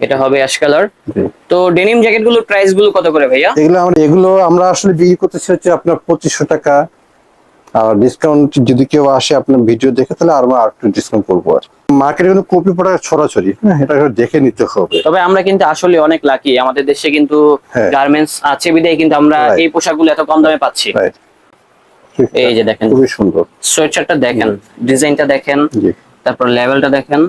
এটা হবে ash colour তো ডেনিম জ্যাকেটগুলোর প্রাইসগুলো কত করে ভাইয়া? এগুলো আমরা এগুলো আমরা আসলে বিক্রি করতেছি হচ্ছে আপনার পঁচিশশো টাকা। আর ডিসকাউন্ট যদি কেউ আসে আপনার ভিডিও দেখে তাহলে আর আমরা আর একটু ডিসকাউন্ট করব আর মার্কেটে কিন্তু কপি প্রোডাক্ট ছড়াছড়ি হ্যাঁ এটা দেখে নিতে হবে। তবে আমরা কিন্তু আসলে অনেক লাকি আমাদের দেশে কিন্তু হ্যাঁ। গার্মেন্টস আছে বিদায় কিন্তু আমরা. এই পোশাকগুলো এত কম দামে পাচ্ছি. এই যে দেখেন। খুবই সুন্দর। সোয়েটারটা দেখেন ডিজাইনটা দেখেন তারপর লেভেলটা দেখেন।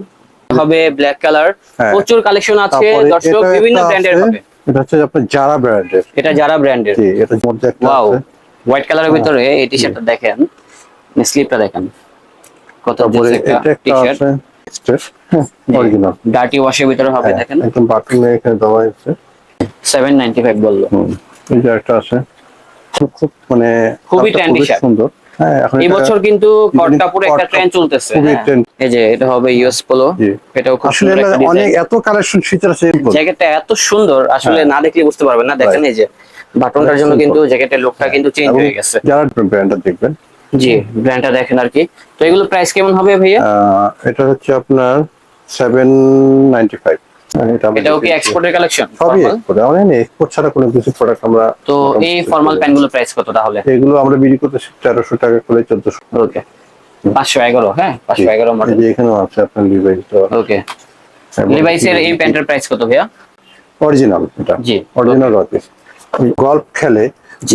হবে ব্ল্যাক কালার হ্যাঁ। প্রচুর কালেকশন আছে দর্শক বিভিন্ন ব্র্যান্ডের হবে। এটা হচ্ছে আপনার যারা ব্র্যান্ডের এটা যারা ব্র্যান্ডের জি এটার মধ্যে একটা ওয়াও আছে। হোয়াইট কালারের হ্যাঁ। ভিতরে এই টি শার্টটা দেখেন স্লিপটা দেখেন। কত জোস একটা টি-শার্ট অরিজিনাল ডার্টি ওয়াশের ভিতরে হবে দেখেন। একদম বাটনে এখানে দেওয়া আছে সেভেন নাইনটি ফাইভ বলল এই যে একটা আছে। খুব খুব মানে খুবই trendy shirt। সুন্দর। হ্যাঁ এই বছর কিন্তু কট ইদানিং একটা কট ট্রেন্ড চলতেছে হ্যাঁ। এই যে এটা হবে ইউএস পোলো এটাও খুব সুন্দর অনেক এত কালেকশন ফিচার আছে জ্যাকেটটা এত সুন্দর আসলে হ্যাঁ। না দেখলে বুঝতে পারবেন না দেখেন এই যে বাটনটার জন্য কিন্তু জ্যাকেটের লুকটা কিন্তু চেঞ্জ হয়ে গেছে। যারা ব্র্যান্ডটা দেখবেন। জি ব্র্যান্ডটা দেখেন আর কি। তো এগুলো প্রাইস কেমন হবে ভাইয়া? এটা হচ্ছে আপনার সেভেন নাইনটি ফাইভ এটাও কি এক্সপোর্টের কালেকশন সবই এক্সপোর্ট আমরা এক্সপোর্ট ছাড়া কোনো কিছু প্রোডাক্ট আমরা তো এই ফর্মাল প্রাইস কত তাহলে? এগুলো আমরা বিক্রি করতেছি তেরোশো টাকা করে চোদ্দশো। ওকে পাঁচশো এগারো হ্যাঁ? পাঁচশো এগারো মডেল এখানেও আছে আপনার লিভাইস ওকে লিভাইসের এই প্যান্টের প্রাইস কত ভাইয়া? অরিজিনাল এটা। জি। অরিজিনাল রকেস গল্ফ খেলে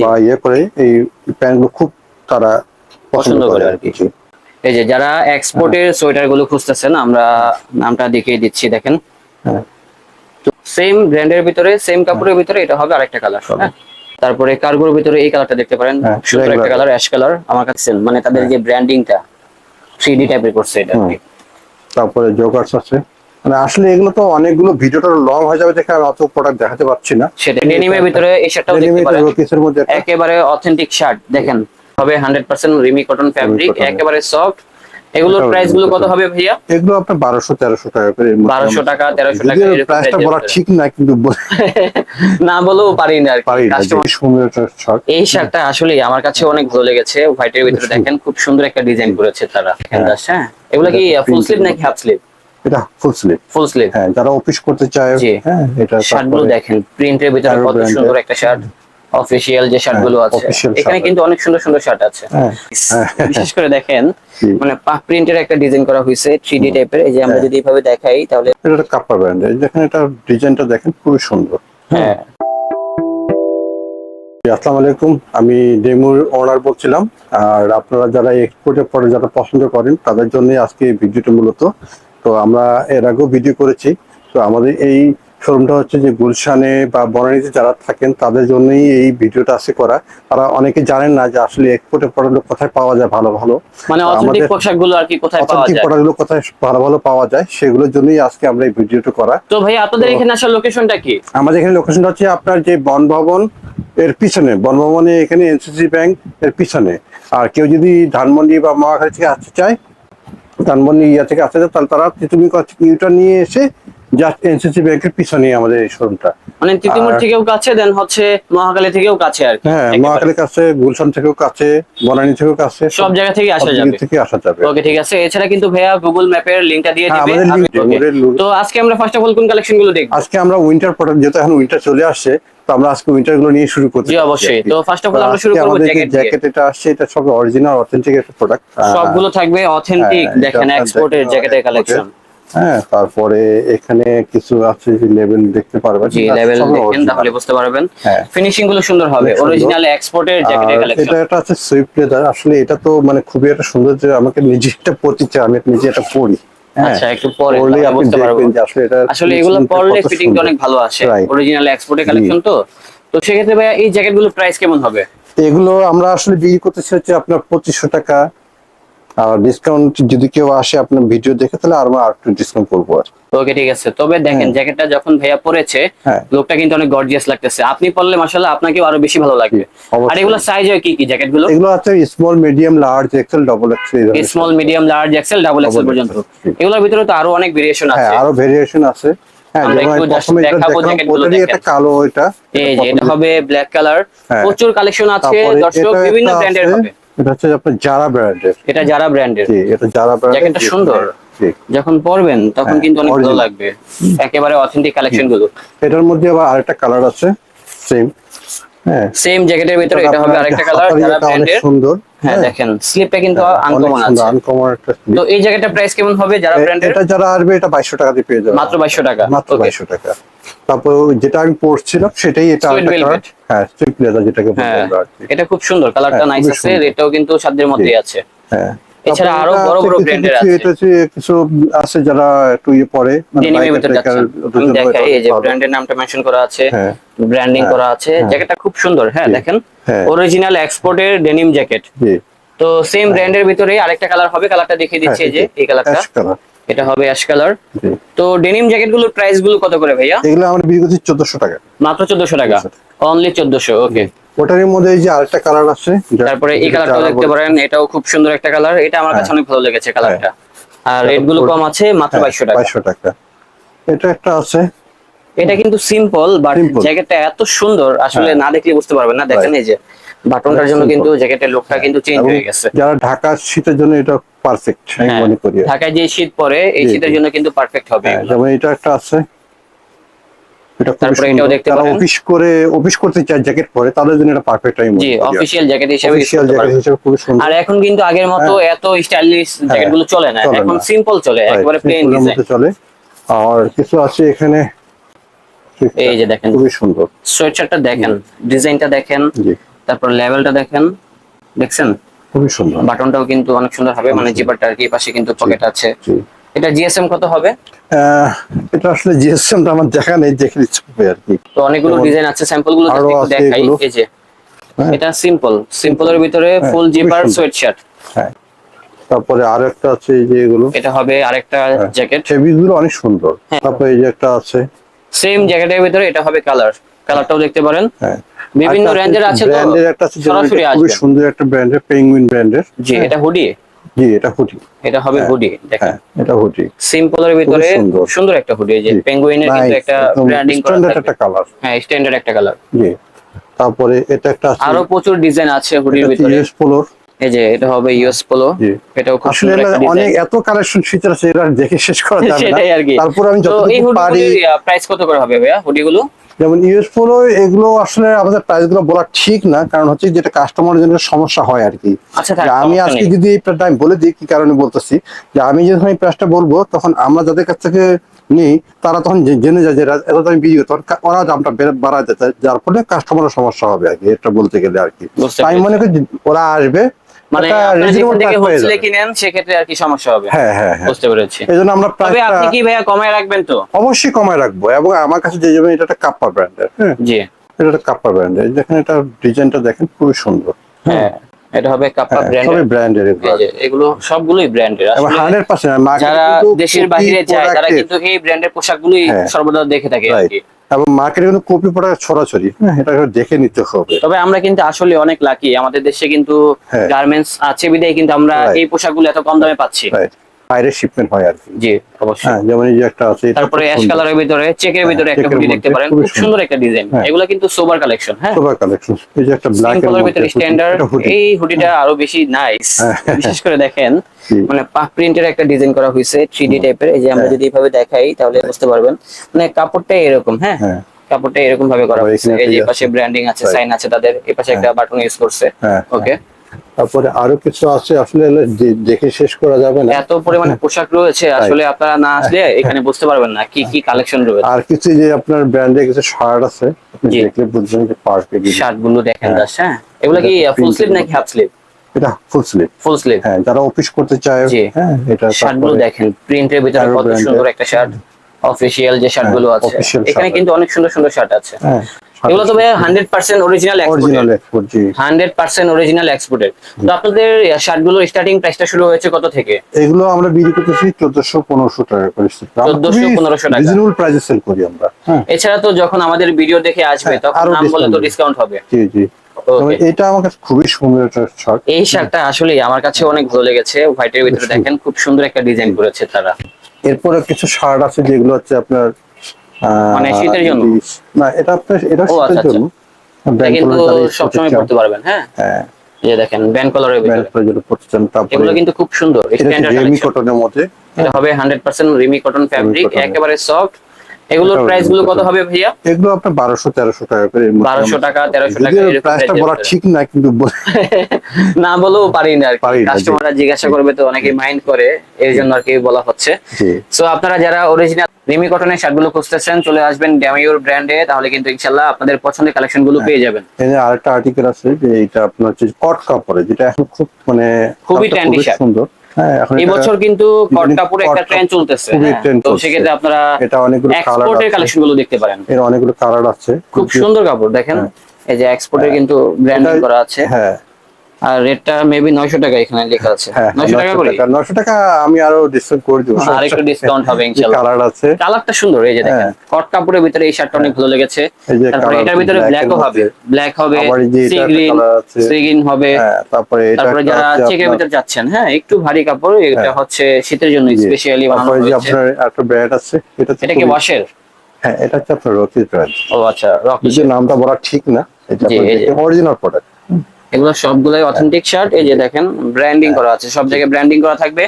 বা ইয়ে করে এই প্যান্টগুলো খুব তারা পছন্দ করে আর কি। এই যে যারা এক্সপোর্টের সোয়েটারগুলো খুঁজতেছেন আমরা নামটা দেখিয়ে দিচ্ছি দেখেন। হ্যাঁ সেম ব্র্যান্ডের ভিতরে সেম কাপড়ের ভিতরে এটা হবে আরেকটা কালার হ্যাঁ। তারপরে কার্গোর ভিতরে এই কালারটা দেখতে পারেন হ্যাঁ, সুন্দর একটা কালার অ্যাশ কালার আমার কাছে। মানে তাদের যে ব্র্যান্ডিংটা থ্রি ডি টাইপের করছে এটা তারপরে জোগার্স আছে। মানে আসলে এগুলো তো অনেকগুলো ভিডিওটা লং হয়ে যাবে দেখে আমি অত প্রোডাক্ট দেখাতে পারছি না। সেটা ডেনিমের ভিতরে এই শার্টটাও দেখতে পারেন। একেবারে অথেন্টিক শার্ট দেখেন। হবে হান্ড্রেড পার্সেন্ট রিমি কটন ফ্যাব্রিক একেবারে সফট এগুলোর প্রাইসগুলো কত হবে ভাইয়া? এগুলো আপনার বারোশো তেরোশো টাকা করে 1200 টাকা, 1300 টাকা প্রাইসটা বলা ঠিক না কিন্তু না বলেও পারি না আর এই শার্টটা আসলে আমার কাছে অনেক ভালো লেগেছে হোয়াইটের ভিতরে দেখেন। খুব সুন্দর একটা ডিজাইন করেছে তারা হ্যাঁ। হ্যাঁ। এগুলো কি ফুল স্লিভ নাকি হাফ স্লিভ এটা ফুল স্লিভ ফুল স্লিভ হ্যাঁ যারা অফিস করতে চায়। হ্যাঁ এটা শার্টগুলো দেখেন প্রিন্টের ভিতরে কত সুন্দর একটা শার্ট। অফিসিয়াল যে শার্টগুলো হ্যাঁ, আছে এখানে কিন্তু অনেক সুন্দর সুন্দর শার্ট আছে। হ্যাঁ। বিশেষ করে দেখেন। মানে প্রিন্টের একটা ডিজাইন করা হয়েছে থ্রি ডি টাইপের এই যে আমরা হ্যাঁ। যদি এইভাবে দেখাই তাহলে এটা কাপ্পা ব্র্যান্ড দেখেন এটা ডিজাইনটা দেখেন খুবই সুন্দর। হ্যাঁ। আসসালামু আলাইকুম। আমি ডেমুর ওনার বলছিলাম। আর আপনারা যারা এক্সপোর্টের পরে যারা পছন্দ করেন তাদের জন্য আজকে ভিডিওটা মূলত। তো আমরা এর আগেও ভিডিও করেছি। তো আমাদের এই শোরুমটা হচ্ছে যে গুলশানে বা বনানীতে যারা থাকেন তাদের জন্যই এই ভিডিওটা আছে করা। তারা অনেকে জানেন না যে আসলে এক্সপোর্টের প্রোডাক্ট কোথায় পাওয়া যায় ভালো ভালো। মানে অথেন্টিক আমাদের- গুলো আর কি কোথায় পাওয়া যায়? প্রোডাক্টগুলো কোথায় ভালো ভালো পাওয়া যায় সেগুলোর জন্যই আজকে আমরা এই ভিডিওটা করা। তো ভাই আপনাদের এখানে আসার লোকেশনটা কি? আমাদের এখানে লোকেশনটা হচ্ছে আপনার যে বনভবন এর পিছনে। বনভবনে এখানে এনসিসি ব্যাংক এর পিছনে। আর কেউ যদি ধানমন্ডি বা মহাখালী থেকে আসতে চায় ধানমন্ডি ইয়া থেকে আসতে চায় তাহলে তারা তুমি ইউটা নিয়ে এসে জাস্ট এনসিসি ব্যাংকের পিছনে আমাদের এই শোরুমটা মানে তিতুমির থেকেও কাছে দেন হচ্ছে মহাকালী থেকেও কাছে আর হ্যাঁ একেবারে। কাছে গুলশান থেকেও কাছে বনানী থেকেও কাছে সব জায়গা থেকে আসা যাবে। থেকে আসা যাবে। ওকে ঠিক আছে। এছাড়া কিন্তু ভাইয়া গুগল ম্যাপের লিংকটা দিয়ে হ্যাঁ, দিবে। তো আজকে আমরা ফার্স্ট অফ অল কোন কালেকশনগুলো দেখব? আজকে আমরা উইন্টার প্রোডাক্ট যেহেতু এখন উইন্টার চলে আসছে তো আমরা আজকে উইন্টারগুলো নিয়ে শুরু করতে জি অবশ্যই। তো ফার্স্ট অফ অল আমরা শুরু করব জ্যাকেট জ্যাকেট এটা আসছে এটা সব অরিজিনাল অথেন্টিক একটা প্রোডাক্ট সবগুলো থাকবে অথেন্টিক হ্যাঁ, দেখেন এক্সপোর্টের জ্যাকেটের কালেকশন হ্যাঁ তারপরে এখানে কিছু আছে যে লেভেল দেখতে পারবেন। জি লেভেল দেখেন তাহলে বুঝতে পারবেন। হ্যাঁ। ফিনিশিংগুলো সুন্দর হবে অরিজিনাল এক্সপোর্টের জ্যাকেটের কালেকশন এটা একটা আছে সুইফট লেদার আসলে এটা তো মানে খুবই একটা সুন্দর যে আমাকে নিজে একটা পড়তে চাই আমি নিজে এটা পড়ি হ্যাঁ। আচ্ছা একটু পরে বুঝতে আসলে এটা আসলে এগুলো পরলে অনেক ভালো আসে. অরিজিনাল এক্সপোর্টের কালেকশন তো। তো সেক্ষেত্রে ভাইয়া এই প্রাইস কেমন হবে? এগুলো আমরা আসলে বিক্রি করতেছি হচ্ছে আপনার পঁচিশশো টাকা। আর ডিসকাউন্ট যদি কেউ আসে আপনার ভিডিও দেখে তাহলে আর আর একটু ডিসকাউন্ট করব আর ওকে ঠিক আছে। তবে দেখেন হ্যাঁ। জ্যাকেটটা যখন ভাইয়া পরেছে হ্যাঁ। লোকটা কিন্তু অনেক গর্জিয়াস লাগতেছে। আপনি পরলে মাশাআল্লাহ আপনাকেও আরও বেশি ভালো লাগবে। আর এগুলো সাইজ হয় কি কি জ্যাকেটগুলো? এগুলো আছে small medium large XL double XL small medium large XL double XL পর্যন্ত। এগুলোর ভিতরে তো আরও অনেক ভেরিয়েশন আছে হ্যাঁ আছে। আরও ভেরিয়েশন আছে। হ্যাঁ কালো এটা এই যে এটা হবে ব্ল্যাক কালার হ্যাঁ। প্রচুর কালেকশন আছে। দর্শক বিভিন্ন ব্র্যান্ডের হবে। এটা হচ্ছে আপনার যারা ব্র্যান্ডের এটা যারা ব্র্যান্ডের জি এটা যারা ব্র্যান্ডের জ্যাকেটটা সুন্দর। যখন পরবেন তখন হ্যাঁ, কিন্তু অনেক ভালো লাগবে। একেবারে অথেন্টিক কালেকশনগুলো। এটার মধ্যে আবার আরেকটা কালার আছে সেম হ্যাঁ। সেম জ্যাকেটের ভিতরে এটা হবে আরেকটা কালার অনেক ব্র্যান্ডের সুন্দর। হ্যাঁ দেখেন স্লিপটা কিন্তু আনকমন আছে। আনকমন একটা তো এই জ্যাকেটের প্রাইস কেমন হবে যারা এ- ব্র্যান্ডের এটা যারা আসবে এটা বাইশশো টাকা দিয়ে পেয়ে যাবে মাত্র 2200 টাকা। মাত্র Okay. বাইশশো টাকা। তারপর যেটা আমি পড়ছিলাম সেটাই এটা। হ্যাঁ সুইট লেদার যেটাকে হ্যাঁ। এটা খুব সুন্দর কালারটা হ্যাঁ, নাইস আছে সুন্দর। এটাও কিন্তু সাধ্যের মধ্যেই আছে। হ্যাঁ। এছাড়া আরও বড় বড় ব্র্যান্ডের আছে। এটা হচ্ছে কিছু আছে যারা একটু ইয়ে পরে মানে দেখাই এই যে ব্র্যান্ডের নামটা মেনশন করা আছে হ্যাঁ। ব্র্যান্ডিং হ্যাঁ, করা আছে হ্যাঁ। জ্যাকেটটা খুব সুন্দর। হ্যাঁ দেখেন হ্যাঁ। অরিজিনাল এক্সপোর্টের ডেনিম জ্যাকেট তো সেম ব্র্যান্ডের ভিতরে আরেকটা কালার হবে কালারটা দেখিয়ে দিচ্ছি এই যে এই কালারটা এটা হবে অ্যাশ কালার তো ডেনিম জ্যাকেটগুলোর প্রাইসগুলো কত করে ভাইয়া? এগুলো আমরা বিক্রি করছি চোদ্দশো টাকা। মাত্র চোদ্দশো টাকা? অনলি চোদ্দশো ওকে ওটার মধ্যে এই যে আরেকটা কালার আছে তারপরে এই কালারটা দেখতে পারেন এটাও খুব সুন্দর একটা কালার এটা আমার কাছে হ্যাঁ। অনেক ভালো লেগেছে কালারটা আর রেটগুলো কম আছে মাত্র হ্যাঁ, বাইশশো টাকা। 2200 টাকা। এটা একটা আছে। এটা কিন্তু সিম্পল বাট জ্যাকেটটা এত সুন্দর আসলে হ্যাঁ। না দেখলে বুঝতে পারবেন না। দেখেন এই যে বাটনটার জন্য কিন্তু জ্যাকেটের লুকটা কিন্তু চেঞ্জ হয়ে গেছে। যারা ঢাকা শীতের জন্য এটা পারফেক্ট আমি হ্যাঁ, মনে করি ঢাকায় যে শীত পড়ে এই শীতের জন্য কিন্তু পারফেক্ট হবে হ্যাঁ, যেমন এটা একটা আছে। এটা তারপরে এটাও দেখতে পারেন। অফিস করে অফিস করতে চায় জ্যাকেট পরে তাদের জন্য এটা পারফেক্ট জি করি জ্যাকেট হিসেবে use জ্যাকেট হিসেবে খুব সুন্দর। আর এখন কিন্তু আগের মতো এত স্টাইলিশ চলে না। এখন সিম্পল চলে একেবারে প্লেন ডিজাইন চলে। আর কিছু আছে এখানে। এই যে দেখেন। খুবই সুন্দর। সোয়েটারটা দেখেন। ডিজাইনটা দেখেন। জি। তারপর লেভেলটা দেখেন দেখছেন? খুবই সুন্দর। বাটনটাও কিন্তু অনেক সুন্দর হবে মানে জিপারটা আর কি পাশে কিন্তু পকেট আছে। এটা জিএসএম কত হবে? এটা আসলে জিএসএমটা আমার দেখা নেই দেখে দিচ্ছি আর কি। তো অনেকগুলো ডিজাইন আছে স্যাম্পলগুলো আরও just একটু দেখাই এই যে। হ্যাঁ। এটা সিম্পল সিম্পলের ভিতরে ফুল জিপার সোয়েটশার্ট হ্যাঁ। তারপরে আর একটা আছে এই যে এগুলো। এটা হবে আরেকটা। জ্যাকেটগুলো অনেক সুন্দর। হ্যাঁ। তারপরে এই যে একটা আছে। সেম জ্যাকেটের ভিতরে এটা হবে কালার কালারটাও দেখতে পারেন। হ্যাঁ। বিভিন্ন আরেকটা রেঞ্জের আছে তো ব্র্যান্ডের একটা আছে সরাসরি খুবই আসবেন সুন্দর একটা ব্র্যান্ডের পেঙ্গুইন ব্র্যান্ডের। জি এটা হুডি জি এটা হুডি এটা হবে হুডি দেখেন। হ্যাঁ এটা হুডি সিম্পলের ভিতরে সুন্দর। একটা হুডি এই যে পেঙ্গুইনের কিন্তু একটা ব্র্যান্ডিং করা স্ট্যান্ডার্ড একটা কালার হ্যাঁ স্ট্যান্ডার্ড একটা কালার জি তারপরে এটা একটা আছে। আরও প্রচুর ডিজাইন আছে হুডির ভিতরে। ইউএস পোলোর এই যে এটা হবে ইউএস পোলো এটাও খুব সুন্দর একটা অনেক এত কালেকশন ফিচার আছে এটা দেখে শেষ করা যাবে না। তারপর আমি যতটুকু পারি প্রাইস কত করে হবে ভাইয়া হুডিগুলো যেমন ইউএস এগুলো আসলে আমাদের প্রাইসগুলো বলা ঠিক না কারণ হচ্ছে যেটা কাস্টমার জন্য সমস্যা হয় আর কি আচ্ছা আমি আজকে যদি এই প্রাইসটা আমি বলে দিই কি কারণে বলতেছি? যে আমি যখন এই প্রাইসটা বলব তখন আমরা যাদের কাছ থেকে নেই তারা তখন জেনে যায় যে এত দামি বিক্রি করে, তখন ওরা দামটা বেড়ে- বাড়া যেতে যার ফলে কাস্টমারের সমস্যা হবে আর কি এটা বলতে গেলে আর কি আমি মনে করি ওরা আসবে মানে থেকে হোলসেলে কিনেন সেক্ষেত্রে আর কি সমস্যা হবে। হ্যাঁ হ্যাঁ হ্যাঁ। বুঝতে পেরেছি। এই জন্য আমরা তবে আপনি কি ভাইয়া কমায় রাখবেন তো? অবশ্যই কমায় রাখব এবং আমার কাছে যে যেমন এটা একটা কাপ্পা ব্র্যান্ডের জি। এটা একটা কাপ্পা ব্র্যান্ডের দেখেন এটা ডিজাইনটা দেখেন খুবই সুন্দর। হ্যাঁ। এটা হবে কাপ্পা ব্র্যান্ডের ব্র্যান্ডের এগুলো সবগুলোই ব্র্যান্ডের আসলে হান্ড্রেড পার্সেন্ট যারা দেশের বাইরে যায় তারা কিন্তু এই ব্র্যান্ডের পোশাকগুলোই হ্যাঁ। সর্বদা দেখে থাকে আর কি। এবং মার্কেটে কিন্তু কপি পড়া ছড়াছড়ি হ্যাঁ এটা দেখে নিতে হবে। তবে আমরা কিন্তু আসলে অনেক লাকি আমাদের দেশে কিন্তু হ্যাঁ। গার্মেন্টস আছে বিদায় কিন্তু আমরা এই পোশাকগুলো এত কম দামে পাচ্ছি. বাইরে শিপমেন্ট হয় আর কি। জি অবশ্যই। হ্যাঁ যেমন এই যে একটা আছে তারপরে অ্যাশ কালারের ভিতরে চেকের ভিতরে একটা চেকের দেখতে পারেন। খুব সুন্দর। একটা ডিজাইন হ্যাঁ। এগুলো কিন্তু সোবার কালেকশন হ্যাঁ? সুপার কালেকশন এই যে একটা ব্ল্যাক এর ভিতরে স্ট্যান্ডার্ড এই হুডিটা আরও বেশি নাইস হ্যাঁ। বিশেষ করে দেখেন মানে পাক প্রিন্টের একটা ডিজাইন করা হয়েছে থ্রি ডি টাইপের এই যে আমরা হ্যাঁ। যদি এইভাবে দেখাই তাহলে বুঝতে পারবেন। মানে কাপড়টা এরকম হ্যাঁ? হ্যাঁ। কাপড়টা এরকম ভাবে করা হয়েছে। এই যে পাশে ব্র্যান্ডিং আছে সাইন আছে তাদের। এই পাশে একটা বাটন ইউজ করছে। হ্যাঁ। ওকে তারপরে আরও কিছু আছে আসলে দেখে শেষ করা যাবে না। এত পরিমাণে পোশাক রয়েছে আসলে আপনারা না আসলে এখানে বুঝতে পারবেন না কি কি কালেকশন রয়েছে। আর কিছু যে আপনার ব্র্যান্ডে কিছু শার্ট আছে দেখলে বুঝবেন যে পারফেক্ট শার্টগুলো দেখেন হ্যাঁ। জাস্ট হ্যাঁ। এগুলো কি ফুল স্লিভ নাকি হাফ স্লিভ এটা ফুল স্লিভ ফুল স্লিভ হ্যাঁ যারা অফিস করতে চায় হ্যাঁ এটা শার্টগুলো দেখেন। প্রিন্টের ভিতরে কত সুন্দর একটা শার্ট অফিসিয়াল যে শার্টগুলো আছে। এখানে কিন্তু অনেক সুন্দর সুন্দর শার্ট আছে। হ্যাঁ এগুলো তবে hundred percent original original export জি। হান্ড্রেড পার্সেন্ট অরিজিনাল এক্সপোর্টেড তো আপনাদের শার্টগুলো স্টার্টিং প্রাইসটা শুরু হয়েছে কত থেকে? এগুলো আমরা বিক্রি করতেছি চোদ্দশো পনেরোশো টাকা করে 1400, 1500 টাকা। রিজনেবল প্রাইসে সেল করি আমরা। হ্যাঁ। এছাড়া তো যখন আমাদের ভিডিও দেখে আসবে হ্যাঁ, তখন নাম বলে তো ডিসকাউন্ট হবে। জি জি। এটা আমার কাছে খুবই সুন্দর একটা শার্ট এই শার্টটা আসলে আমার কাছে অনেক ভালো লেগেছে। হোয়াইটের ভিতরে দেখেন খুব সুন্দর একটা ডিজাইন করেছে তারা। এরপরে কিছু শার্ট আছে যেগুলো হচ্ছে আপনার মানে শীতের জন্য? না এটা আপনার এটা শীতের আচ্ছা, জন্য। কিন্তু use করতে সবসময় পড়তে পারবেন হ্যাঁ? হ্যাঁ। যে দেখেন ব্যান্ড কলারের ভিতরে। যেটা পড়তে তারপরে এগুলো কিন্তু খুব সুন্দর এটা রেমি কটনের মধ্যে। এটা হবে 100% রিমি কটন ফ্যাব্রিক একেবারে সফট এগুলোর প্রাইসগুলো কত হবে ভাইয়া? এগুলো আপনার বারোশো তেরোশো টাকা করে এর 1200 টাকা, 1300 টাকা প্রাইসটা বলা ঠিক না কিন্তু না বলেও পারি না আর। কাস্টমাররা জিজ্ঞাসা করবে তো অনেকে মাইন্ড করে এই জন্য আর কি বলা হচ্ছে। জি। সো আপনারা যারা অরিজিনাল রিমি কটনের শার্টগুলো খুঁজতেছেন চলে আসবেন ড্যামিওর ব্র্যান্ডে তাহলে কিন্তু ইনশাল্লাহ আপনাদের পছন্দের কালেকশনগুলো হ্যাঁ। পেয়ে যাবেন। এখানে আরেকটা আর্টিকেল আছে যে এটা আপনার হচ্ছে কট কাপড়ে যেটা এখন খুব মানে খুবই trendy shirt। সুন্দর। এই এটা- বছর কিন্তু কট কাপড়ে একটা কট ট্রেন্ড চলতেছে হ্যাঁ। তো সেক্ষেত্রে আপনারা এটা অনেকগুলো এক্সপোর্টের কালেকশনগুলো দেখতে পারেন। এর অনেকগুলো কালার আছে। খুব সুন্দর কাপড় দেখেন। এই যে এক্সপোর্টের কিন্তু ব্র্যান্ডিং করা আছে। হ্যাঁ। আর রেটটা মেবি 900 টাকা এখানে লেখা আছে। হ্যাঁ 900 টাকা করে নশো টাকা আমি আরও ডিসকাউন্ট করে দিব। আর একটু ডিসকাউন্ট হবে ইনশাআল্লাহ কালার আছে। কালারটা সুন্দর এই যে দেখেন। হ্যাঁ। কট কাপড়ের ভিতরে এই শার্টটা অনেক ভালো লেগেছে। তারপরে এটার ভিতরে ব্ল্যাকও হবে। ব্ল্যাক হবে সি গ্রিন সি গ্রিন হবে। হ্যাঁ তারপরে এটা তারপরে যারা চেকের ভিতরে যাচ্ছেন হ্যাঁ একটু ভারী কাপড় এটা হ্যাঁ। হচ্ছে শীতের জন্য। স্পেশালি বানানো হয়েছে। আপনার একটা ব্র্যান্ড আছে এটা এটা কি ওয়াশের হ্যাঁ এটা হচ্ছে আপনার রকিজ ব্র্যান্ড ও আচ্ছা রকি নামটা বলা ঠিক না এটা। অরিজিনাল প্রোডাক্ট এগুলো সবগুলাই অথেন্টিক শার্ট এই যে দেখেন ব্র্যান্ডিং হ্যাঁ। করা আছে সব জায়গায় ব্র্যান্ডিং করা থাকবে।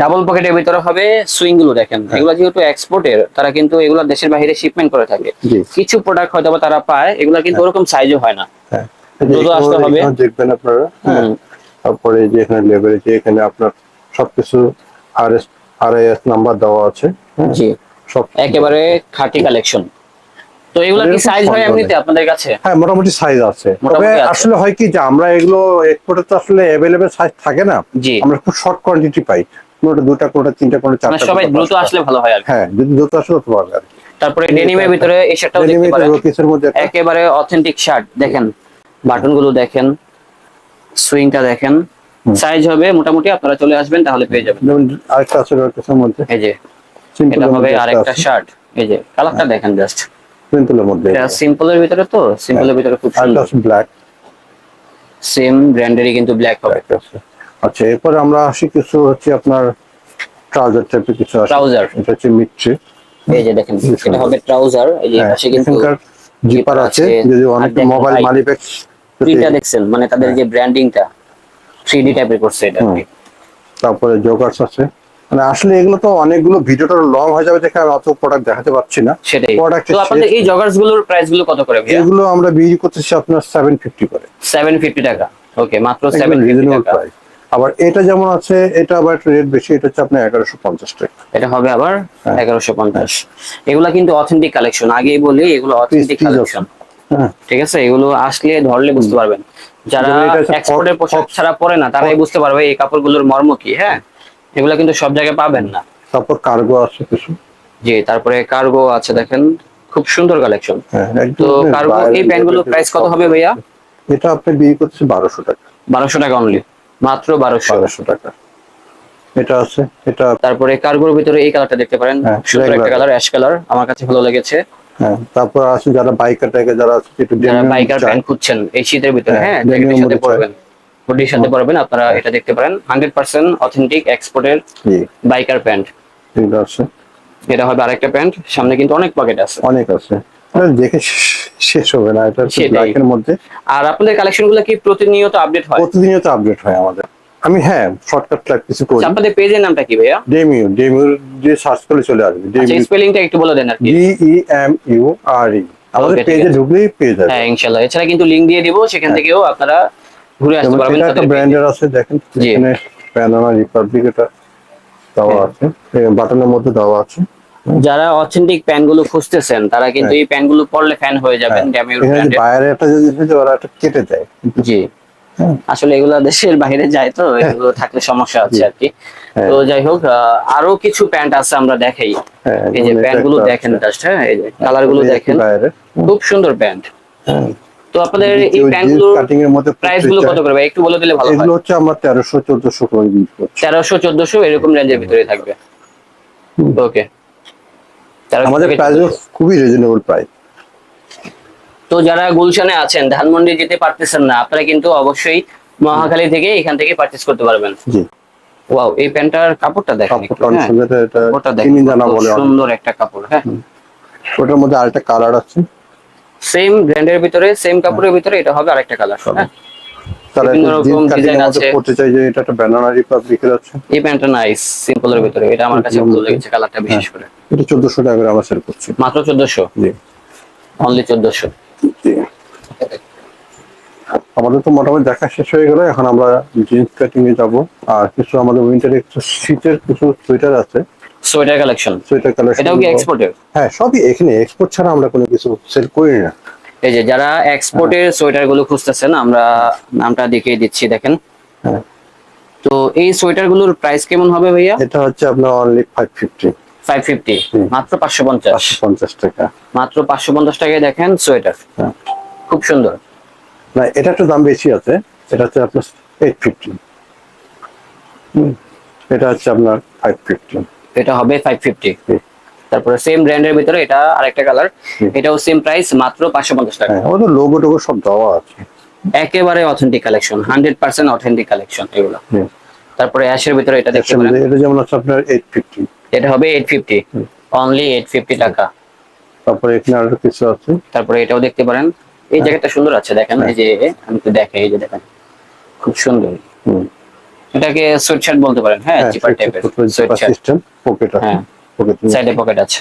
ডাবল পকেটের ভিতরে হবে সুইংগুলো দেখেন। হ্যাঁ। এগুলো যেহেতু এক্সপোর্টের তারা কিন্তু এগুলো দেশের বাইরে শিপমেন্ট করে থাকে। কিছু প্রোডাক্ট হয়তো তারা পায় এগুলো কিন্তু ওরকম সাইজও হয় না। হ্যাঁ। দ্রুত আসতে হবে। দেখবেন আপনারা হ্যাঁ। তারপরে যে এখানে লেভেল যে এখানে আপনার সবকিছু R S R S number দেওয়া আছে হ্যাঁ, জি। সব একেবারে খাঁটি কালেকশন তো এগুলো কি সাইজ হয় এমনিতে আপনাদের কাছে? হ্যাঁ মোটামুটি সাইজ আছে। তবে আসলে হয় কি যে আমরা এগুলো এক্সপোর্টে তো আসলে অ্যাভেলেবেল সাইজ থাকে না। আমরা খুব শর্ট কোয়ান্টিটি পাই। কোনোটা দুটা কোনোটা তিনটা কোনোটা মানে চারটা সবাই দ্রুত আসলে ভালো হয় আর হ্যাঁ যদি দ্রুত আসলে তো ভালো আর তারপরে ডেনিমের ভিতরে এই শার্টটাও দেখতে পারেন। একেবারে অথেন্টিক শার্ট দেখেন। বাটনগুলো দেখেন। সুইংটা দেখেন। সাইজ হবে মোটামুটি আপনারা চলে আসবেন তাহলে পেয়ে যাবেন। আরেকটা আছে এই যে এটা হবে আরেকটা শার্ট এই যে কালারটা দেখেন জাস্ট সিম্পলের মধ্যে। এটা সিম্পলের ভিতরে তো? সিম্পলের ভিতরে খুব সুন্দর। ব্ল্যাক সেম ব্র্যান্ডেরই কিন্তু ব্ল্যাক হবে। আচ্ছা এরপরে আমরা আসি কিছু হচ্ছে আপনার ট্রাউজার টাইপের কিছু আছে ট্রাউজার এটা হচ্ছে মিট্রি এই যে দেখেন এটা হবে ট্রাউজার এই যে হ্যাঁ, পাশে কিন্তু জিপার আছে। যদি অনেক মোবাইল ভাই, মালিব্যাগ প্রিন্টটা দেখছেন? মানে তাদের যে ব্র্যান্ডিংটা থ্রি ডি টাইপের করছে এটা। তারপরে জোগার্স আছে। মানে আসলে এগুলো তো অনেকগুলো ভিডিওটা লং হয়ে যাবে দেখে আমি অত প্রোডাক্ট দেখাতে পারছি না। সেটাই। Product তো আপনাদের এই জগার্সগুলোর প্রাইসগুলো কত করে এগুলো আমরা বিক্রি করতেছি আপনার সেভেন ফিফটি করে। সেভেন ফিফটি টাকা। ওকে মাত্র সেভেন ফিফটি রিজনেবল টাকা। আবার এটা যেমন আছে এটা আবার রেট বেশি এটা হচ্ছে আপনার এগারোশো পঞ্চাশ টাকা। এটা হবে আবার হ্যাঁ। এগারোশো পঞ্চাশ। এগুলা কিন্তু অথেন্টিক কালেকশন আগেই বলি এগুলো অথেন্টিক কালেকশন হ্যাঁ। ঠিক আছে? এগুলো আসলে ধরলে বুঝতে পারবেন। যারা এক্সপোর্টের পোশাক ছাড়া পরে না তারাই বুঝতে পারবে এই কাপড়গুলোর মর্ম কি হ্যাঁ? এগুলা কিন্তু সব জায়গায় পাবেন না। তারপর কার্গো আছে কিছু? জি তারপরে কার্গো আছে দেখেন খুব সুন্দর কালেকশন হ্যাঁ তো কার্গো এই প্যান্টগুলোর level প্রাইস কত হবে ভাইয়া? এটা আপনি বিক্রি করতেছি বারোশো টাকা। বারোশো টাকা অনলি মাত্র বারোশো। বারোশো টাকা। এটা আছে এটা তারপরে কার্গোর ভিতরে এই কালারটা দেখতে পারেন হ্যাঁ, সুন্দর একটা কালার অ্যাশ কালার আমার কাছে ভালো লেগেছে। হ্যাঁ তারপর আছে যারা বাইকার টাইকে যারা আছে একটু বাইকার প্যান্ট খুঁজছেন এই শীতের ভিতরে হ্যাঁ, জ্যাকেটের সাথে পরবেন। সাথে পরবেন আপনারা এটা দেখতে পারেন। হান্ড্রেড পার্সেন্ট অথেন্টিক এক্সপোর্টের বাইকার প্যান্ট আছে। এটা হবে আরেকটা প্যান্ট সামনে কিন্তু অনেক পকেট আছে। অনেক আছে। দেখে শেষ- শেষ হবে না এটা ব্ল্যাকের মধ্যে। আর আপনাদের কালেকশন কি প্রতিনিয়ত আপডেট হয়? আপডেট হয় আমাদের। আমি হ্যাঁ শর্টকাট কিছু করি। আচ্ছা, আপনাদের পেজের নামটা কি ভাইয়া? ডেমিউ ডেমিউ যে সার্চ করলে চলে আসবে। আচ্ছা ডেমিউ স্পেলিংটা একটু বলে দেন আর কি। D E M U R E আমাদের পেজে ঢুকলেই পেয়ে যাবে হ্যাঁ এছাড়া কিন্তু লিংক দিয়ে দিব সেখান থেকেও আপনারা ঘুরে আসতে পারবেন একটা। ব্র্যান্ডের আছে দেখেন এখানে প্যানামা রিপাবলিক এটা দেওয়া আছে। বাটনের মধ্যে দেওয়া আছে। যারা অথেন্টিক প্যান্টগুলো খুঁজতেছেন তারা কিন্তু এই প্যান্টগুলো পরলে ফ্যান হয়ে। যাবেন ড্যামিউর হ্যাঁ। ব্র্যান্ডের বাইরে একটা যদি ওরা একটা কেটে দেয়। জি। হ্যাঁ। আসলে এগুলো দেশের বাইরে যায় তো এগুলো থাকলে সমস্যা আছে আর কি। হ্যাঁ। তো যাই হোক আরও কিছু প্যান্ট আছে আমরা দেখাই। হ্যাঁ, এই যে প্যান্টগুলো দেখেন। জাস্ট হ্যাঁ এই যে কালারগুলো দেখেন। খুব সুন্দর প্যান্ট। হ্যাঁ। তো আপনাদের এই কাটিং এর মধ্যে প্রাইসগুলো কত করে ভাই? একটু বলে দিলে ভালো হয়। এগুলো হচ্ছে আমরা তেরোশো চোদ্দশো করে বিক্রি করছি। তেরোশো চোদ্দশো এরকম রেঞ্জের ভিতরে থাকবে। ওকে আমাদের প্রাইস খুবই রিজনেবল প্রাইস তো যারা গুলশানে আছেন ধানমন্ডি যেতে পারতেছেন না আপনারা কিন্তু অবশ্যই মহাখালী থেকে এখান থেকে পারচেস করতে পারবেন। জি। ওয়াও এই প্যান্টটার কাপড়টা দেখেন কাপড়টা হ্যাঁ। এটা। সুন্দর একটা কাপড় হ্যাঁ। ওটার মধ্যে আরেকটা কালার আছে। সেম ব্র্যান্ডের ভিতরে সেম কাপড়ের ভিতরে এটা হবে আরেকটা কালার হ্যাঁ। তারা বিভিন্ন রকম ডিজাইন এর আছে। পড়তে চাই যে এটা একটা ব্যানানা রিপাবলিকের আছে? এই প্যান্টটা নাইস সিম্পলের ভিতরে। এটা আমার কাছে ভালো লেগেছে কালারটা বিশেষ করে। এটা চোদ্দশো টাকা করে আমরা সেল করছি। মাত্র চোদ্দশো? জি। অনলি চোদ্দশো। আমাদের তো মোটামুটি দেখা শেষ হয়ে গেল এখন আমরা জিন্স কাটিং এ যাব। আর কিছু আমাদের উইন্টারে কিছু শীতের কিছু সোয়েটার আছে। Sweater collection. সোয়েটার কালেকশন এটাও কি এক্সপোর্টের হ্যাঁ সবই এখানে এক্সপোর্ট ছাড়া আমরা কোনো কিছু সেল করি না। এই যে যারা এক্সপোর্টের সোয়েটারগুলো খুঁজতেছেন আমরা নামটা দেখিয়ে দিচ্ছি দেখেন। হ্যাঁ। তো এই সোয়েটারগুলোর প্রাইস কেমন হবে ভাইয়া? এটা হচ্ছে আপনার only five fifty five fifty hmm. মাত্র পাঁচশো পঞ্চাশ। পাঁচশো পঞ্চাশ টাকা। মাত্র পাঁচশো পঞ্চাশ টাকায় দেখেন সোয়েটার। হ্যাঁ। খুব সুন্দর। না এটা একটু দাম বেশি আছে। এটা হচ্ছে আপনার এইট ফিফটি এটা হচ্ছে আপনার ফাইভ ফিফটি এটা হবে ফাইভ ফিফটি। তারপরে সেম ব্র্যান্ডের ভিতরে এটা আরেকটা কালার এটাও সেম প্রাইস মাত্র পাঁচশো পঞ্চাশ টাকা। হ্যাঁ ওদের লোগো টোগো সব দেওয়া আছে। একেবারে authentic collection hundred percent authentic collection এগুলো। তারপরে অ্যাশের ভিতরে এটা দেখতে পারেন। এটা যেমন আছে আপনার এইট ফিফটি এটা হবে eight fifty. Only eight fifty টাকা। তারপরে এখানে আরও কিছু আছে। তারপরে এটাও দেখতে পারেন। এই জায়গাটা সুন্দর আছে দেখেন এই যে আমি একটু দেখাই এই যে দেখেন। খুব সুন্দর। হুম। এটাকে সুইট শার্ট বলতে পারেন। হ্যাঁ চিপার টাইপের সুইট শার্ট সিস্টেম পকেট আছে। পকেট সাইডে পকেট আছে।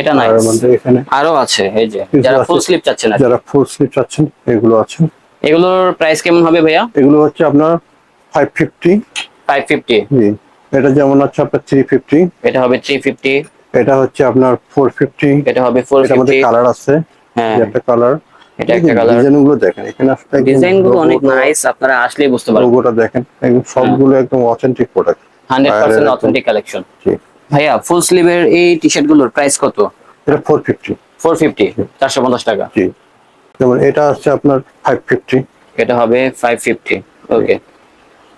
এটা nice। এখানে আরও আছে এই যে যারা। ফুল স্লিপ চাচ্ছেন যারা ফুল স্লিভ চাচ্ছেন এগুলো আছে। এগুলোর প্রাইস কেমন হবে ভাইয়া? এগুলো হচ্ছে আপনার ফাইভ ফিফটি ফাইভ ফিফটি জি এটা যেমন আছে আপনার থ্রি ফিফটি এটা হবে থ্রি ফিফটি এটা হচ্ছে আপনার ফোর ফিফটি এটা হবে ফোর এটার মধ্যে কালার আছে হ্যাঁ। একটা কালার এটা একটা কালার ডিজাইন দেখেন এখানে আসলে একদম অনেক নাইস আপনারা আসলেই বুঝতে পারবেন। লোগোটা দেখেন একদম সবগুলো একদম অথেন্টিক প্রোডাক্ট অথেন্টিক কালেকশন ভাইয়া ফুল স্লিভের এই টি শার্টগুলোর প্রাইস কত? এটা ফোর ফিফটি ফোর ফিফটি চারশো পঞ্চাশ টাকা। জি। যেমন এটা হচ্ছে আপনার ফাইভ ফিফটি এটা হবে ফাইভ ফিফটি ওকে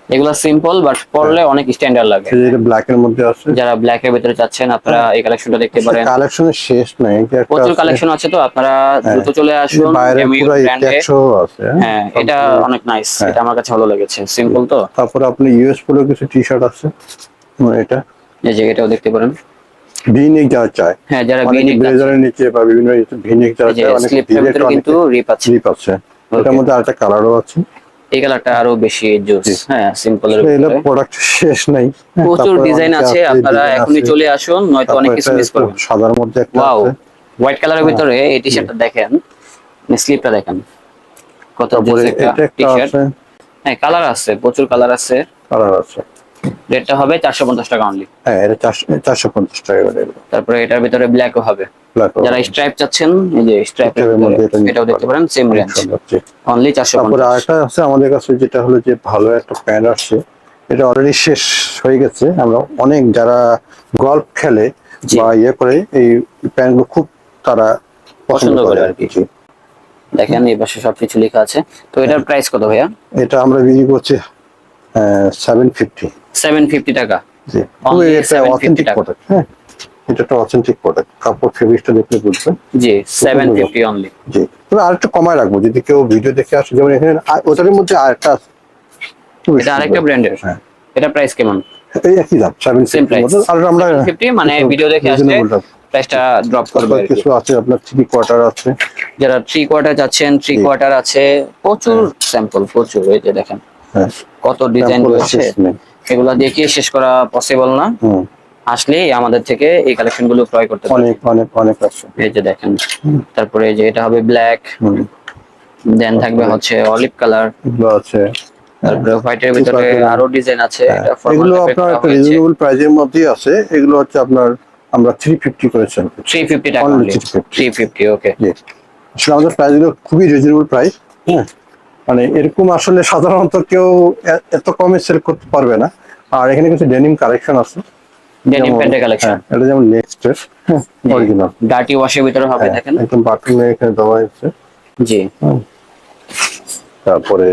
এগুলো সিম্পল বাট পরলে অনেক স্ট্যান্ডার্ড লাগে। এটা ব্ল্যাক এর মধ্যে আছে। যারা ব্ল্যাক এর ভিতরে চাচ্ছেন আপনারা এই কালেকশনটা দেখতে পারেন। কালেকশনের শেষ নাই এটা প্রচুর কালেকশন আছে তো আপনারা হ্যাঁ। দ্রুত চলে আসুন আছে হ্যাঁ এটা অনেক নাইস হ্যাঁ। এটা আমার কাছে ভালো লেগেছে সিম্পল তো। তারপরে আপনি ইউএস পোলো কিছু টি শার্ট আছে যেমন এটা। এই যে এটাও দেখতে পারেন। ভিনেক যারা চায়। হ্যাঁ যারা অনেক বিনিক ব্লেজারের নিচে বা বিভিন্ন ভিনেক যারা এই চায় অনেক কিন্তু রিপ আছে। স্লিপ আছে। এটার মধ্যে আরেকটা কালারও আছে। এই কালারটা আরও বেশি জোস। হ্যাঁ সিম্পলের এগুলো প্রোডাক্ট শেষ নাই। হ্যাঁ, প্রচুর ডিজাইন আছে আপনারা এখনই চলে আসুন নয়তো অনেক কিছু মিস করবেন। সাদার মধ্যে একটা ওয়াও হোয়াইট কালারের ভিতরে এই টি শার্টটা দেখেন স্লিপটা দেখেন। কত জোস একটা টি-শার্ট হ্যাঁ কালার আছে প্রচুর কালার আছে। কালার আছে। রেটটা হবে চারশো পঞ্চাশ টাকা অনলি হ্যাঁ এটা চারশো পঞ্চাশ টাকা তারপরে এটার ভিতরে ব্ল্যাকও হবে। যারা স্ট্রাইপ চাচ্ছেন এই যে নিতে এটাও দেখতে পারেন সেম রেঞ্জ অনলি চারশো তারপরে আরেকটা আছে আমাদের কাছে যেটা হলো যে ভালো একটা প্যান্ট আসছে। এটা অলরেডি শেষ হয়ে গেছে। আমরা অনেক যারা গল্ফ খেলে বা ইয়ে করে এই প্যান্টগুলো খুব তারা পছন্দ করে আর কি। কি দেখেন এই পাশে সবকিছু লেখা আছে। তো এটার প্রাইস কত ভাইয়া? এটা আমরা বিক্রি করছি সেভেন ফিফটি সেভেন ফিফটি টাকা। জি। এটা অথেন্টিক প্রোডাক্ট হ্যাঁ? এটা একটা অথেন্টিক প্রোডাক্ট কাপড় ফেব্রিকটা দেখলে বুঝবেন। জি সেভেন ফিফটি অনলি জি। তবে আরেকটু কমায় রাখব। যদি কেউ ভিডিও দেখে আসে যেমন এখানে ওটার মধ্যে আরেকটা আছে। এটা আরেকটা ব্র্যান্ডের হ্যাঁ। এটা প্রাইস কেমন? এই একই দাম। আর আমরা মানে ভিডিও দেখে আসলে প্রাইসটা ড্রপ করবে। কিছু আছে আপনার কোয়ার্টার আছে। যারা থ্রি কোয়ার্টার যাচ্ছেন থ্রি কোয়ার্টার আছে প্রচুর স্যাম্পল প্রচুর এই যে দেখেন। কত ডিজাইন রয়েছে। এগুলা দেখিয়ে শেষ করা পসিবল না? হুম, আসলেই আমাদের থেকে এই কালেকশনগুলো ক্রয় করতে অনেক অনেক অনেক আছে এই যে দেখেন তারপরে এই যে এটা হবে ব্ল্যাক দেন থাকবে হচ্ছে অলিভ কালার আছে। তারপরে হোয়াইটের ভিতরে আরও ডিজাইন আছে হ্যাঁ, এগুলো আপনার রিজনেবল প্রাইজের মধ্যেই আছে। এগুলো হচ্ছে আপনার আমরা থ্রি ফিফটি করেছেন 350 টাকা Only only 350 350 ওকে জি আসলে আমাদের খুবই রিজনেবল প্রাইস হ্যাঁ। মানে এরকম আসলে সাধারণত কেউ এত কমে সেল করতে পারবে না। আর এখানে কিছু ডেনিম কালেকশন আছে। ডেনিম প্যান্টের কালেকশন হ্যাঁ, এটা যেমন হ্যাঁ অরিজিনাল ডার্টি ওয়াশের ভিতরে হবে দেখেন। একদম বাটনে এখানে দেওয়া হয়েছে। জি। তারপরে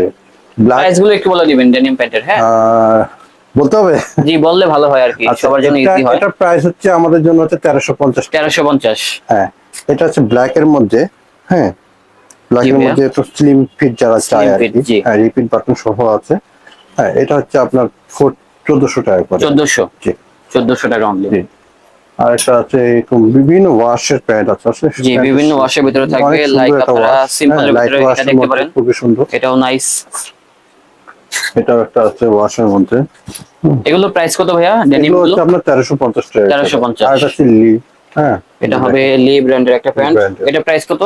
প্রাইসগুলো একটু বলে দিবেন ডেনিম প্যান্টের হ্যাঁ? বলতে হবে? জি বললে ভালো হয় আর কি আচ্ছা, সবার জন্য এটা- ইজি হয়। এটার প্রাইস হচ্ছে আমাদের জন্য হচ্ছে তেরোশো পঞ্চাশ 1350 হ্যাঁ এটা হচ্ছে ব্ল্যাক এর মধ্যে হ্যাঁ। ব্ল্যাক জি এর ভাইয়া। মধ্যে একটু স্লিম ফিট যারা চায় আর কি রিপিট বাটন সহ আছে। হ্যাঁ এটা হচ্ছে আপনার ফোর চোদ্দশো টাকা করে। 1400 জি। 1400 টাকা অনলি আর একটা আছে এরকম বিভিন্ন ওয়াশের প্যান্ট আছে। জি বিভিন্ন ওয়াশের ভিতরে থাকবে। লাইক আপনারা সিম্পলের হ্যাঁ, ভিতরে এটা দেখতে পারেন। খুবই সুন্দর। এটাও নাইস এটাও একটা আছে ওয়াশের মধ্যে। এগুলো প্রাইস কত ভাইয়া? ডেনিমগুলো আপনার তেরোশো পঞ্চাশ টাকা 1350 আর এটা হচ্ছে লি হ্যাঁ। এটা হবে লি ব্র্যান্ডের একটা প্যান্ট এটা প্রাইস কত?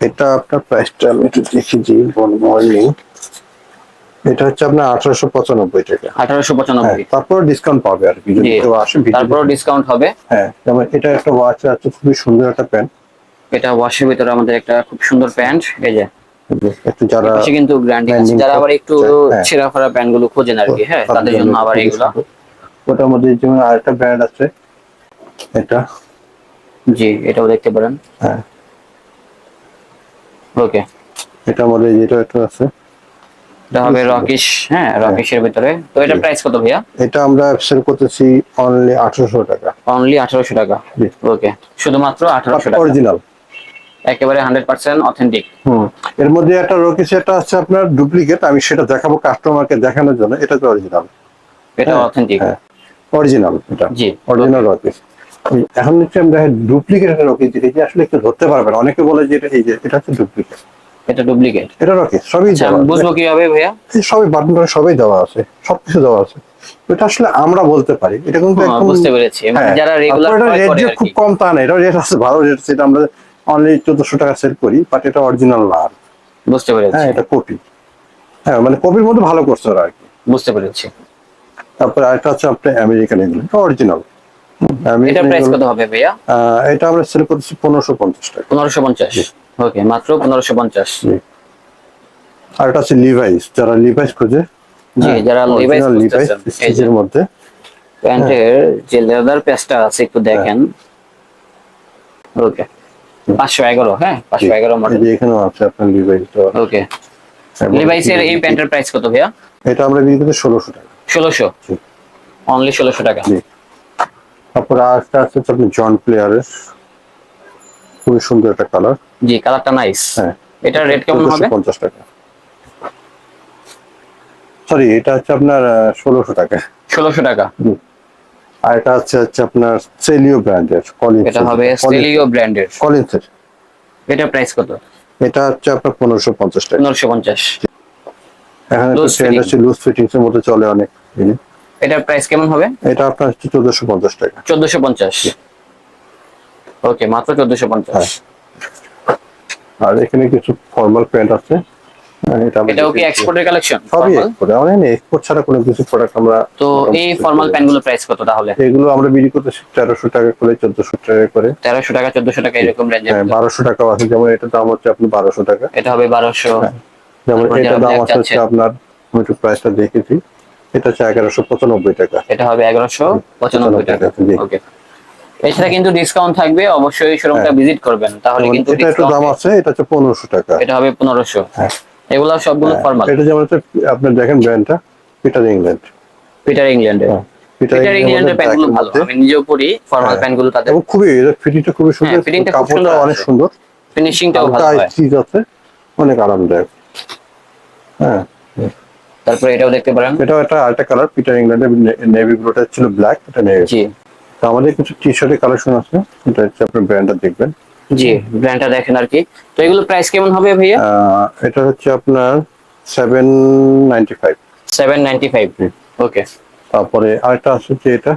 এটা আপনার প্রাইসটা আমি একটু দেখি যে মর্নিং এটা হচ্ছে আপনার আঠারোশো পঁচানব্বই টাকা। আঠারোশো হ্যাঁ পঁচানব্বই তারপর ডিসকাউন্ট পাবে আর কি। যদি। কেউ আসে ভিডিও তারপরও ডিসকাউন্ট হবে। হ্যাঁ যেমন এটা একটা ওয়াচ আছে খুবই সুন্দর একটা প্যান্ট এটা ওয়াশের ভিতরে আমাদের একটা খুব সুন্দর প্যান্ট এই যে। একটু যারা কিন্তু গ্র্যান্ডিং আছে যারা আবার একটু হ্যাঁ। ছেঁড়া ফাড়া প্যান্টগুলো খোঁজেন আর কি হ্যাঁ তাদের জন্য আবার এগুলা। ওটার মধ্যে যেমন আরেকটা ব্র্যান্ড আছে এটা। জি এটাও দেখতে পারেন। হ্যাঁ। ওকে। এটার মধ্যে যেটা একটা আছে। এটা হবে রকিশ হ্যাঁ রকিশের ভিতরে। তো এটা প্রাইস কত ভাইয়া? এটা আমরা সেল করতেছি অনলি আঠারোশো টাকা। অনলি আঠারোশো টাকা। ওকে। শুধুমাত্র আঠারোশো টাকা। অরিজিনাল একেবারে হান্ড্রেড পার্সেন্ট অথেন্টিক হুম। এর মধ্যে একটা রকিস এটা আছে আপনার ডুপ্লিকেট আমি সেটা দেখাবো কাস্টমারকে দেখানোর জন্য। এটা তো অরিজিনাল এটা হ্যাঁ, অথেন্টিক হ্যাঁ। অরিজিনাল এটা। জি। অরিজিনাল রকিস এখন হচ্ছে আমরা ডুপ্লিকেট একটা রকিস দেখেছি আসলে একটু ধরতে পারবেন অনেকে বলে যে এটা এই যে এটা হচ্ছে ডুপ্লিকেট এটা ডুপ্লিকেট এটা সবই আচ্ছা দেওয়া বুঝব কীভাবে ভাইয়া? সবই বাটন সবই দেওয়া আছে সবকিছু দেওয়া আছে। এটা আসলে আমরা বলতে পারি। এটা কিন্তু একদম বুঝতে পেরেছি। হ্যাঁ, যারা রেগুলার রেট যে খুব কম তা না এটা রেট আছে ভালো রেট সেটা আমরা অনলি চোদ্দশো টাকা সেল করি বাট এটা অরিজিনাল না। বুঝতে পেরেছি। হ্যাঁ এটা কপি হ্যাঁ মানে কপির মধ্যে ভালো করছে ওরা আর কি। বুঝতে পেরেছি। তারপরে আরেকটা হচ্ছে আপনার আমেরিকান এগুলো অরিজিনাল এটা প্রাইস কত হবে ভাইয়া? এটা আমরা সেল পনেরোশো পঞ্চাশ টাকা। পনেরোশো পঞ্চাশ। ওকে মাত্র পনেরোশো পঞ্চাশ। আর এটা হচ্ছে লিভাইস যারা লিভাইস খোঁজে জি, যারা Levi's লিভাইস এই মধ্যে প্যান্টের যে লেদার প্যাচটা আছে একটু দেখেন। ওকে পাঁচশো এগারো হ্যাঁ পাঁচশো এগারো এই মডেল যে এখানেও আছে আপনার লিভাইস ওকে লিভাইসের এই প্যান্টের প্রাইস কত ভাইয়া? এটা আমরা বিক্রি করতে ষোলোশো টাকা। ষোলোশো। অনলি ষোলোশো টাকা? জি। তারপরে আরেকটা আছে হচ্ছে আপনার জন প্লেয়ারের খুবই সুন্দর একটা কালার জি কালারটা নাইস হ্যাঁ। এটার রেট কেমন হবে? পঞ্চাশ টাকা। সরি এটা হচ্ছে আপনার ষোলোশো টাকা। ষোলোশো টাকা? আর এটা হচ্ছে হচ্ছে আপনার সেলিও ব্র্যান্ডের কলিন্স এটা হবে সেলিও ব্র্যান্ডের কলিন্সের এটা প্রাইস কত? এটা হচ্ছে আপনার পনেরোশো পঞ্চাশ টাকা। পনেরোশো পঞ্চাশ। এখানে তো fitting। আছে লুজ ফিটিংস এর মধ্যে চলে অনেক। এটার প্রাইস কেমন হবে? এটা আপনার হচ্ছে চোদ্দশো পঞ্চাশ টাকা। চোদ্দশো পঞ্চাশ। ওকে মাত্র চোদ্দশো পঞ্চাশ। আর এখানে কিছু ফর্মাল প্যান্ট আছে। হ্যাঁ, এটা আমরা এটাও কি এক্সপোর্টের কালেকশন সবই এক্সপোর্ট আমাদের এক্সপোর্ট ছাড়া কোনো কিছু প্রোডাক্ট আমরা তো এই ফর্মাল প্রাইস কত তাহলে? এগুলো আমরা বিক্রি করতেছি তেরোশো টাকা করে টাকা করে। টাকা টাকা এরকম হ্যাঁ টাকাও আছে। যেমন এটা দাম হচ্ছে টাকা। এটা হবে বারোশো। যেমন এটা দাম আছে আপনার আমি একটু প্রাইসটা দেখেছি। এটা হচ্ছে এগারোশো পঁচানব্বই টাকা। এটা হবে এগারোশো পঁচানব্বই টাকা। ওকে এছাড়া কিন্তু ডিসকাউন্ট থাকবে অবশ্যই শোরুমটা হ্যাঁ। ভিজিট করবেন তাহলে কিন্তু এটা একটু দাম আছে এটা হচ্ছে পনেরোশো টাকা। এটা হবে পনেরোশো। হ্যাঁ। এগুলো সবগুলো ফর্মাল এটা যেমন হচ্ছে আপনার দেখেন ব্র্যান্ডটা পিটার ইংল্যান্ড পিটার ইংল্যান্ডের হ্যাঁ, পিটার ইংল্যান্ডের প্যান্টগুলো ভালো। আমি নিজেও পরি ফর্মাল হ্যাঁ। প্যান্টগুলো তাদের এবং খুবই ফিটিংটা খুবই সুন্দর হ্যাঁ, খুব কাপড়টা সুন্দর অনেক সুন্দর। ফিনিশিংটাও ভালো হয়। স্টিচ আছে অনেক আরামদায়ক। হ্যাঁ। তারপরে এটাও দেখতে পারেন। এটাও একটা আরেকটা কালার পিটার ইংল্যান্ডের নেভি ব্লুটা ছিল ব্ল্যাক এটা নেভি জি। তো আমাদের কিছু টি শার্টের কালেকশন আছে এটা হচ্ছে আপনার ব্র্যান্ডটা দেখবেন। জি ব্র্যান্ডটা দেখেন আর কি। তো এগুলো প্রাইস কেমন হবে ভাইয়া? এটা হচ্ছে আপনার seven ninety five seven ninety five okay তারপরে আরেকটা আছে যে এটা।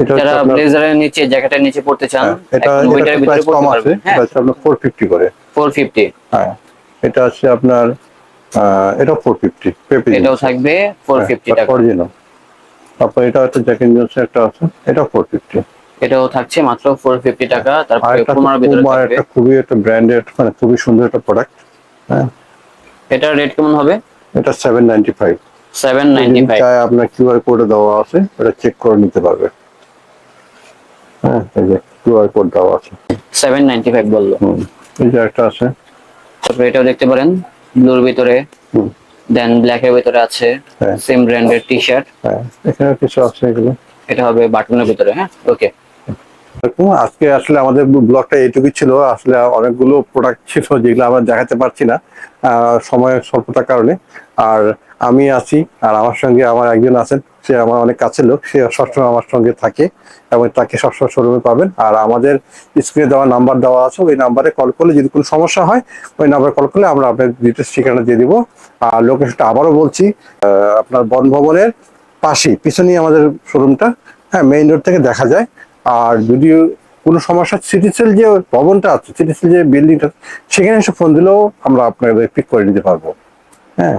এটা যারা আপনার ব্লেজারের নিচে জ্যাকেটের নিচে পড়তে চান হ্যাঁ, এটা ওইটার ভিতরে পড়তে পারবেন। হ্যাঁ হচ্ছে আপনার ফোর ফিফটি করে। ফোর ফিফটি হ্যাঁ এটা আছে আপনার আহ, এটা ফোর ফিফটি পেপে এটাও থাকবে ফোর ফিফটি টাকা। অরিজিনাল তারপর এটা একটা জ্যাকেট জন্স একটা আছে এটা ফোর ফিফটি এটাও থাকছে মাত্র ফোর ফিফটি টাকা তারপরে পুমার ভিতরে থাকবে। খুবই একটা ব্র্যান্ডেড মানে খুবই সুন্দর একটা প্রোডাক্ট হ্যাঁ। এটার রেট কেমন হবে? এটা seven ninety five seven ninety five আপনার কিউআর কোডে দেওয়া আছে এটা চেক করে নিতে পারবে। হ্যাঁ এই যে কিউআর কোড দেওয়া আছে। সেভেন নাইনটি ফাইভ বলল এই যে একটা আছে। তারপরে এটাও দেখতে পারেন। ব্লুর ভিতরে দেন ব্ল্যাক এর ভিতরে আছে। সেম ব্র্যান্ডের টি শার্ট হ্যাঁ এখানে কিছু আছে এগুলো? এটা হবে বাটনের ভিতরে হ্যাঁ? ওকে আজকে আসলে আমাদের ব্লগটা এইটুকু ছিল। আসলে অনেকগুলো প্রোডাক্ট ছিল যেগুলো আমরা দেখাতে পারছি না সময়ের স্বল্পতার কারণে। আর আমি আছি আর আমার সঙ্গে আমার একজন আছেন সে আমার অনেক কাছের লোক, সে সবসময় আমার সঙ্গে থাকে এবং তাকে সবসময় শোরুমে পাবেন। আর আমাদের স্ক্রিনে দেওয়া নাম্বার দেওয়া আছে, ওই নাম্বারে কল করলে যদি কোনো সমস্যা হয়, ওই নাম্বারে কল করলে আমরা আপনার ডিটেলস ঠিকানা দিয়ে দিব। আর লোকেশনটা আবারও বলছি আপনার বন ভবনের পাশেই, পিছনেই আমাদের শোরুমটা হ্যাঁ মেইন রোড থেকে দেখা যায়। আর যদিও কোনো সমস্যা সিটি সেল যে ভবনটা আছে সিটি সেল যে বিল্ডিংটা সেখানে এসে ফোন দিলেও আমরা আপনাদের পিক করে নিতে পারব। হ্যাঁ।